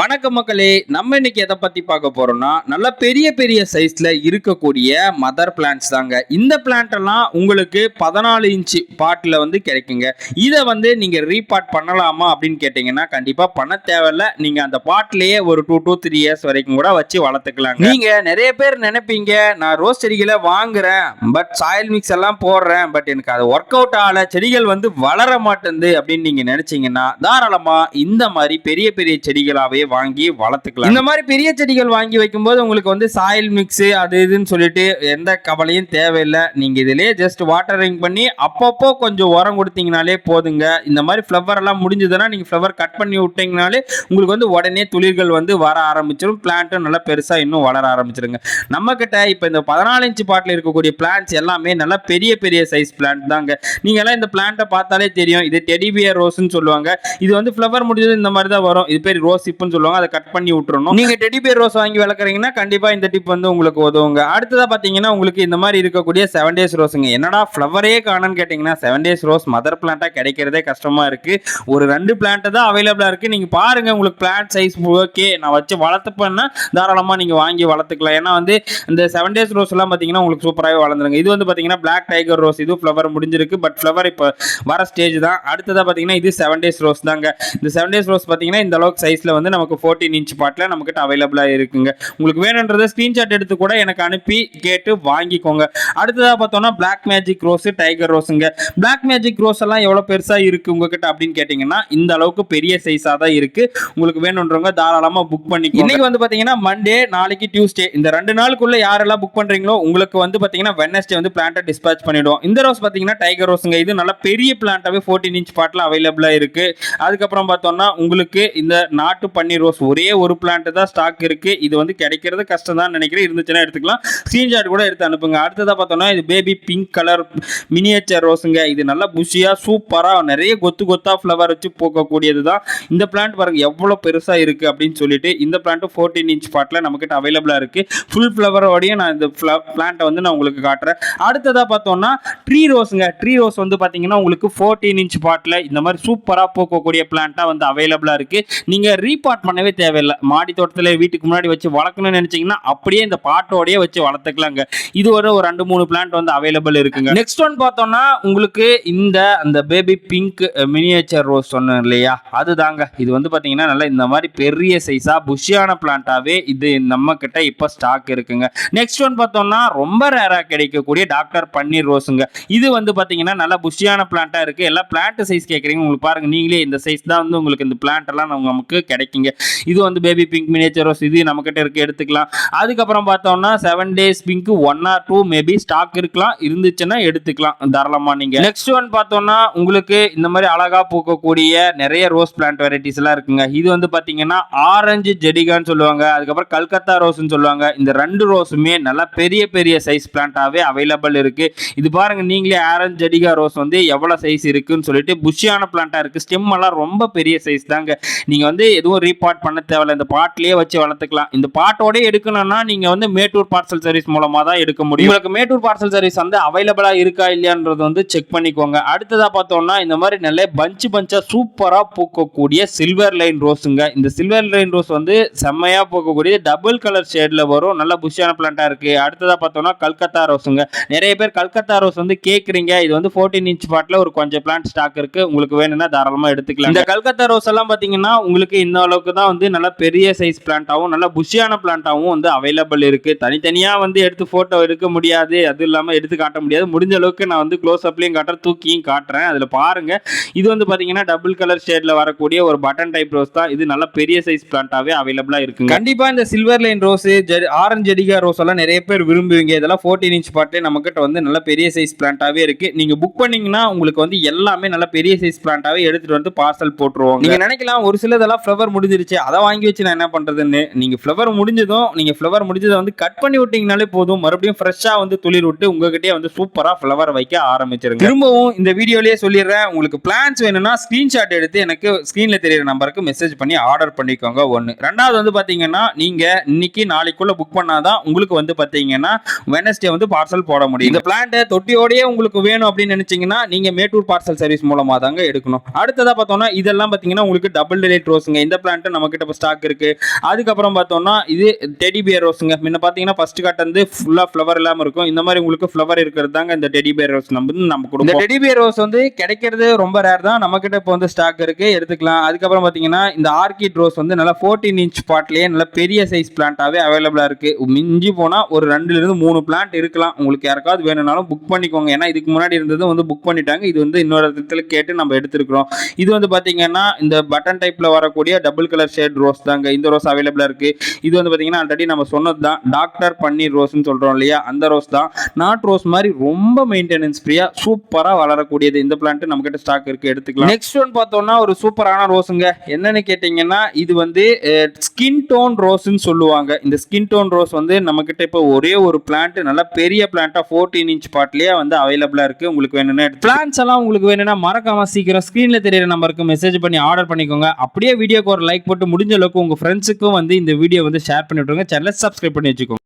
வணக்கம் மக்களே நம்ம இன்னைக்கு எதை பத்தி பார்க்க போறோம்னா நல்ல பெரிய பெரிய சைஸ்ல இருக்கக்கூடிய மதர் பிளான்ட்ஸ் தாங்க. இந்த பிளான்ட் எல்லாம் உங்களுக்கு பதினாலு இன்ச்சு பாட்டில் வந்து கிடைக்குங்க. இதை வந்து நீங்க ரீபாட் பண்ணலாமா அப்படின்னு கேட்டீங்கன்னா கண்டிப்பா பண்ண தேவையில்ல. நீங்க அந்த பாட்டிலேயே ஒரு டூ டூ த்ரீ இயர்ஸ் வரைக்கும் கூட வச்சு வளர்த்துக்கலாங்க. நீங்க நிறைய பேர் நினைப்பீங்க நான் ரோஸ் செடிகளை வாங்குறேன் பட் சாயில் மிக்ஸ் எல்லாம் போடுறேன் பட் எனக்கு அது ஒர்க் அவுட் ஆகல செடிகள் வந்து வளர மாட்டேங்குது அப்படின்னு நீங்க நினைச்சீங்கன்னா தாராளமா இந்த மாதிரி பெரிய பெரிய செடிகளாகவே வாங்கி வளர்த்துக்கலாம். இந்த மாதிரி பெரிய செடிகள் வாங்கி வைக்கும்போது உங்களுக்கு வந்து சாயில் மிக்ஸ் அது இதுன்னு சொல்லிட்டு எந்த கவலையும் தேவையில்லை. நீங்க இதுலயே ஜஸ்ட் வாட்டரிங் பண்ணி அப்பப்போ கொஞ்சம் உரம் கொடுத்தீங்கனாலே போதுங்க. இந்த மாதிரி ஃப்ளவர் எல்லாம் முடிஞ்சதுன்னா நீங்க ஃப்ளவர் கட் பண்ணி விட்டீங்கனாலே உங்களுக்கு வந்து உடனே துளிர்கள் வந்து வர ஆரம்பிச்சிடும் பிளான்ட்டும் நல்லா பெருசா இன்னும் வளர ஆரம்பிச்சிருங்க. நம்ம கிட்ட இப்போ இந்த பதினாலு இன்ச்சு பாட்டில் இருக்கக்கூடிய பிளான்ட்ஸ் எல்லாமே நல்லா பெரிய பெரிய சைஸ் பிளான்ட் தாங்க. நீங்க எல்லாம் இந்த பிளான்ட்டை பார்த்தாலே தெரியும். இது டெடிபியர் ரோஸ்ன்னு சொல்லுவாங்க. இது வந்து ஃப்ளவர் முடிஞ்சது இந்த மாதிரி தான் வரும். இது பேர் ரோஸ் இப்புன்னு சொல்லுவாங்க அதை கட் பண்ணி விட்டுறணும். நீங்க பேர் ரோஸ் வாங்கி வளர்க்குறீங்கன்னா கண்டிப்பா இந்த டிப் வந்து உங்களுக்கு உதவுங்க. அடுத்ததா பாத்தீங்கன்னா உங்களுக்கு இந்த மாதிரி இருக்கக்கூடிய செவன் டேஸ் ரோஸுங்க. என்னடா ஃப்ளவரே காணும்னு கேட்டிங்கன்னா செவன் டேஸ் ரோஸ் மதர் பிளான்ட்டா கிடைக்கிறதே கஷ்டமா இருக்கு. ஒரு ரெண்டு பிளான்ட் தான் அவைலபிளா இருக்கு. நீங்க பாருங்க உங்களுக்கு பிளான்ட் சைஸ் ஓகே நான் வச்சு வளர்த்துப்பேன்னா தாராளமா நீங்க வாங்கி வளர்த்துக்கலாம். ஏன்னா வந்து இந்த செவன் டேஸ் ரோஸ் எல்லாம் பாத்தீங்கன்னா உங்களுக்கு சூப்பராகவே வளர்ந்துருங்க. இது வந்து பாத்தீங்கன்னா பிளாக் டைகர் ரோஸ். இது ஃப்ளவர் முடிஞ்சிருக்கு பட் ஃப்ளவர் இப்போ வர ஸ்டேஜ் தான். அடுத்ததா பாத்தீங்கன்னா இது செவன் டேஸ் ரோஸ் தாங்க. இந்த செவன் டேஸ் ரோஸ் பாத்தீங்கன்னா இந்த அளவுக்கு சைஸ்ல வந்து நம்ம நமக்கு ஃபோர்டீன் இன்ச் பாட்டில் நம்மக்கிட்ட அவைலபிளாக இருக்குங்க. உங்களுக்கு வேணுன்றத ஸ்க்ரீன்ஷாட் எடுத்து கூட எனக்கு அனுப்பி கேட்டு வாங்கிக்கோங்க. அடுத்ததாக பார்த்தோம்னா பிளாக் மேஜிக் ரோஸ் டைகர் ரோஸுங்க பிளாக் மேஜிக் ரோஸ் எல்லாம் எவ்வளோ பெருசாக இருக்குது உங்ககிட்ட அப்படின்னு கேட்டிங்கன்னா இந்த அளவுக்கு பெரிய சைஸாக தான் இருக்குது உங்களுக்கு வேணுன்றவங்க தாராளமாக புக் பண்ணி இன்னைக்கு வந்து பார்த்தீங்கன்னா மண்டே நாளைக்கு டியூஸ்டே இந்த ரெண்டு நாளுக்குள்ள யாரெல்லாம் புக் பண்ணுறீங்களோ உங்களுக்கு வந்து பார்த்தீங்கன்னா வெனஸ்டே வந்து பிளான்ட்டை டிஸ்பேச் பண்ணிவிடுவோம் இந்த ரோஸ் பார்த்தீங்கன்னா டைகர் ரோஸுங்க இது நல்ல பெரிய பிளான்ட்டாகவே ஃபோர்டீன் இன்ச் பாட்டில் அவைலபிளாக இருக்குது அதுக்கப்புறம் பார்த்தோம்னா உங்களுக்கு இந்த நாட்டு பண்ணி ரோஸ். ஒரே ஒரு பிளான்ட் தான் ஸ்டாக் இருக்கு. இது வந்து கிடைக்கிறது கஷ்டம் தான் நினைக்கிறேன். இருந்துச்சுன்னா எடுத்துக்கலாம். ஸ்க்ரீன்ஷாட் கூட எடுத்து அனுப்புங்க. அடுத்ததாக பார்த்தோம்னா இது பேபி பிங்க் கலர் மினியேச்சர் ரோஸுங்க இது நல்லா புஷியாக சூப்பராக நிறைய கொத்து கொத்தாக ஃப்ளவர் வச்சு போகக்கூடியது தான். இந்த பிளான்ட் பாருங்க எவ்வளோ பெருசாக இருக்குது அப்படின்னு சொல்லிட்டு இந்த பிளான்ட்டு ஃபோர்டீன் இன்ச் பாட்டில் நம்மக்கிட்ட அவைலபிளாக இருக்குது ஃபுல் ஃப்ளவரோடையும் நான் இந்த பிளான்ட்டை வந்து நான் உங்களுக்கு காட்டுறேன். அடுத்ததாக பார்த்தோம்னா ட்ரீ ரோஸுங்க ட்ரீ ரோஸ் வந்து பார்த்தீங்கன்னா உங்களுக்கு ஃபோர்டீன் இன்ச் பாட்டில் இந்த மாதிரி சூப்பராக போக்கக்கூடிய பிளான்ட்டாக வந்து அவைலபிளாக இருக்குது நீங்கள் ரீபாட் பண்ணவே தேவையில்லை. மாடி தோட்டத்தில் வீட்டுக்கு முன்னாடி வச்சு வளர்க்கணும்னு நினச்சிங்கன்னா அப்படியே இந்த பாட்டோடயே வச்சு வளர்த்துக்கலாங்க. இது ஒரு ஒரு ரெண்டு மூணு பிளான்ட் வந்து அவைலபிள் இருக்குங்க. நெக்ஸ்ட் ஒன் பார்த்தோம்னா உங்களுக்கு இந்த அந்த பேபி பிங்க் மினியேச்சர் ரோஸ் சொன்னேன் இல்லையா? அதுதாங்க. இது வந்து பார்த்தீங்கன்னா நல்லா இந்த மாதிரி பெரிய சைஸாக புஷியான பிளான்ட்டாகவே இது நம்ம கிட்ட இப்போ ஸ்டாக் இருக்குங்க. நெக்ஸ்ட் ஒன் பார்த்தோம்னா ரொம்ப ரேராக கிடைக்கக்கூடிய டாக்டர் பன்னீர் ரோஸுங்க இது வந்து பார்த்தீங்கன்னா நல்லா புஷியான பிளான்ட்டாக இருக்குது எல்லாம் பிளான்ட் சைஸ் கேட்குறீங்க உங்களுக்கு பாருங்கள் நீங்களே இந்த சைஸ் தான் வந்து உங்களுக்கு இந்த பிளான்ட் எல்லாம் நமக்கு கிடைக்குங்க. இது வந்து பேபி பிங்க் மினியேச்சர் ரோஸ் இது நம்மக்கிட்ட இருக்குது எடுத்துக்கலாம். அதுக்கப்புறம் பார்த்தோம்னா seven days pink one or two maybe stock இருக்கலாம். இருந்துச்சுன்னா எடுத்துக்கலாம். தாராளமாக நீங்கள் நெக்ஸ்ட் ஒன் பார்த்தோம்னா உங்களுக்கு இந்த மாதிரி அழகா பூக்கக்கூடிய நிறைய ரோஸ் பிளான்ட் வெரைட்டிஸ் எல்லாம் இருக்குங்க. இது வந்து பார்த்தீங்கன்னா ஆரஞ்சு ஜெடிகான்னு சொல்லுவாங்க. அதுக்கப்புறம் கல்கத்தா ரோஸ்ன்னு சொல்லுவாங்க. இந்த ரெண்டு ரோஸுமே நல்லா பெரிய பெரிய சைஸ் பிளான்ட்டாகவே அவைலபிள் இருக்குது இது பாருங்க நீங்களே ஆரஞ்சு ஜெடிகா ரோஸ் வந்து எவ்வளோ சைஸ் இருக்குன்னு சொல்லிட்டு புஷியான பிளான்ட்டாக இருக்குது ஸ்டெம் எல்லாம் ரொம்ப பெரிய சைஸ் தாங்க. நீங்கள் வந்து எதுவும் ரீப் ரீபாட் பண்ண தேவையில்ல. இந்த பாட்டிலேயே வச்சு வளர்த்துக்கலாம். இந்த பாட்டோடய எடுக்கணும்னா நீங்கள் வந்து மேட்டூர் பார்சல் சர்வீஸ் மூலமாக தான் எடுக்க முடியும். உங்களுக்கு மேட்டூர் பார்சல் சர்வீஸ் வந்து அவைலபிளாக இருக்கா இல்லையான்றது வந்து செக் பண்ணிக்கோங்க. அடுத்ததாக பார்த்தோம்னா இந்த மாதிரி நல்ல பஞ்சு பஞ்சாக சூப்பராக பூக்கக்கூடிய சில்வர் லைன் ரோஸுங்க இந்த சில்வர் லைன் ரோஸ் வந்து செம்மையாக பூக்கக்கூடிய டபுள் கலர் ஷேடில் வரும். நல்ல புஷியான பிளான்ட்டாக இருக்குது அடுத்ததாக பார்த்தோம்னா கல்கத்தா ரோஸுங்க நிறைய பேர் கல்கத்தா ரோஸ் வந்து கேட்குறீங்க இது வந்து 14 இன்ச் பாட்டில் ஒரு கொஞ்சம் பிளான்ட் ஸ்டாக் இருக்குது உங்களுக்கு வேணும்னா தாராளமாக எடுத்துக்கலாம். இந்த கல்கத்தா ரோஸ் எல்லாம் பார்த்தீங்கன்னா உங்களுக்கு இந்த அளவுக்கு தான் வந்து நல்ல பெரிய சைஸ் பிளான்ட்டாகவும் நல்ல புஷியான பிளான்ட்டாகவும் வந்து அவைலபிள் இருக்கு. தனித்தனியா வந்து எடுத்து போட்டோ எடுக்க முடியாது. அது இல்லாம எடுத்து காட்ட முடியாது. முடிஞ்ச அளவுக்கு நான் வந்து க்ளோஸ் அப்லையும் காட்டுறேன் தூக்கியும் காட்டுறேன். அதுல பாருங்க. இது வந்து பாத்தீங்கன்னா டபுள் கலர் ஷேட்ல வரக்கூடிய ஒரு பட்டன் டைப் ரோஸ் தான். இது நல்ல பெரிய சைஸ் பிளான்ட்டாவே அவைலபிளா இருக்கு கண்டிப்பா இந்த சில்வர் லைன் ரோஸ் ஆரஞ்சு ஜெடிகா ரோஸ் எல்லாம் நிறைய பேர் விரும்புவீங்க. இதெல்லாம் 14 இன்ச் பாட்டிலே நம்ம கிட்ட வந்து நல்ல பெரிய சைஸ் பிளான்ட்டாவே இருக்கு. நீங்க புக் பண்ணீங்கன்னா உங்களுக்கு வந்து எல்லாமே நல்ல பெரிய சைஸ் பிளான்ட்டாவே எடுத்துட்டு வந்து பார்சல் போட்டுருவோம் நீங்க நினைக்கலாம் ஒரு சிலதெல்லாம் ஃப்ளவர் முடிஞ்சிருச்சு அதை வாங்கி வச்சு நான் என்ன பண்ணுறதுன்னு நீங்கள் ஃப்ளவர் முடிஞ்சதும் நீங்கள் ஃப்ளவர் முடிஞ்சதை வந்து கட் பண்ணி விட்டீங்கனாலே போதும். மறுபடியும் ஃப்ரெஷ்ஷாக வந்து துளிர் விட்டு உங்ககிட்டயே வந்து சூப்பராக ஃப்ளவர் வைக்க ஆரம்பிச்சிருங்க. திரும்பவும் இந்த வீடியோலேயே சொல்லிடுறேன். உங்களுக்கு பிளான்ஸ் வேணும்னா ஸ்க்ரீன்ஷாட் எடுத்து எனக்கு ஸ்க்ரீனில் தெரியுற நம்பருக்கு மெசேஜ் பண்ணி ஆர்டர் பண்ணிக்கோங்க. ஒன்று ரெண்டாவது வந்து பார்த்தீங்கன்னா நீங்கள் இன்னைக்கு நாளைக்குள்ள புக் பண்ணாதான் உங்களுக்கு வந்து பார்த்தீங்கன்னா வெனஸ்டே வந்து பார்சல் போட முடியும். இந்த பிளான்ட்டை தொட்டியோடயே உங்களுக்கு வேணும் அப்படின்னு நினச்சிங்கன்னா நீங்கள் மேட்டூர் பார்சல் சர்வீஸ் மூலமாக தாங்க எடுக்கணும். அடுத்ததாக பார்த்தோம்னா இதெல்லாம் பார்த்தீங்கன்னா உங்களுக்கு டபுள் டெலிட் ரோஸுங்க இந்த பிளான்ட் பிளான்ட் நம்ம கிட்ட இப்போ ஸ்டாக் இருக்கு. அதுக்கப்புறம் பார்த்தோம்னா இது டெடி பியர் ரோஸுங்க முன்ன பார்த்தீங்கன்னா ஃபர்ஸ்ட் கட் வந்து ஃபுல்லாக ஃப்ளவர் இல்லாமல் இருக்கும். இந்த மாதிரி உங்களுக்கு ஃப்ளவர் இருக்கிறது தாங்க இந்த டெடி பியர் ரோஸ் நம்ம வந்து நம்ம கொடுக்கும் இந்த டெடி பியர் ரோஸ் வந்து கிடைக்கிறது ரொம்ப ரேர் தான். நம்ம கிட்ட இப்போ வந்து ஸ்டாக் இருக்கு. எடுத்துக்கலாம். அதுக்கப்புறம் பார்த்தீங்கன்னா இந்த ஆர்கிட் ரோஸ் வந்து நல்லா ஃபோர்டீன் இன்ச் பாட்லேயே நல்ல பெரிய சைஸ் பிளான்ட்டாகவே அவைலபிளாக இருக்கு. மிஞ்சி போனால் ஒரு ரெண்டுல இருந்து மூணு பிளான்ட் இருக்கலாம். உங்களுக்கு யாருக்காவது வேணும்னாலும் புக் பண்ணிக்கோங்க. ஏன்னா இதுக்கு முன்னாடி இருந்தது வந்து புக் பண்ணிட்டாங்க. இது வந்து இன்னொரு இடத்துல கேட்டு நம்ம எடுத்துருக்கிறோம். இது வந்து பார்த்தீங்கன்னா இந்த பட்டன் டைப்பில் வரக்கூடிய டபுள் கலர் ஷேட் ரோஸ் தாங்க. இந்த ரோஸ் அவைலபிளாக இருக்குது இது வந்து பார்த்தீங்கன்னா ஆல்ரெடி நம்ம சொன்னது தான் டாக்டர் பன்னீர் ரோஸ்னு சொல்கிறோம் இல்லையா? அந்த ரோஸ் தான். நாட் ரோஸ் மாதிரி ரொம்ப மெயின்டெனன்ஸ் ஃப்ரீயாக சூப்பராக வளரக்கூடியது. இந்த பிளான்ட் நம்மக்கிட்ட ஸ்டாக் இருக்குது எடுத்துக்கலாம். நெக்ஸ்ட் ஒன் பார்த்தோம்னா ஒரு சூப்பரான ரோஸுங்க என்னன்னு கேட்டிங்கன்னா இது வந்து ஸ்கின் டோன் ரோஸ்ன்னு சொல்லுவாங்க. இந்த ஸ்கின் டோன் ரோஸ் வந்து நம்மக்கிட்ட இப்போ ஒரே ஒரு பிளான்ட் நல்லா பெரிய பிளான்ட்டாக ஃபோர்டீன் இன்ச் பாட்லேயே வந்து அவைலபிளாக இருக்குது உங்களுக்கு வேணும்னா பிளான்ஸ் எல்லாம் உங்களுக்கு வேணும்னா மறக்காம சீக்கிரம் ஸ்க்ரீனில் தெரியிற நம்பருக்கு மெசேஜ் பண்ணி ஆர்டர் பண்ணிக்கோங்க. அப்படியே வீடியோக்கு ஒரு லைக் போட்டு முடிஞ்ச அளவுக்கு உங்க ஃப்ரெண்ட்ஸுக்கும் வந்து இந்த வீடியோ வந்து ஷேர் பண்ணி விட்ருங்க சேனலை சப்ஸ்கிரைப் பண்ணி வச்சுக்கோங்க.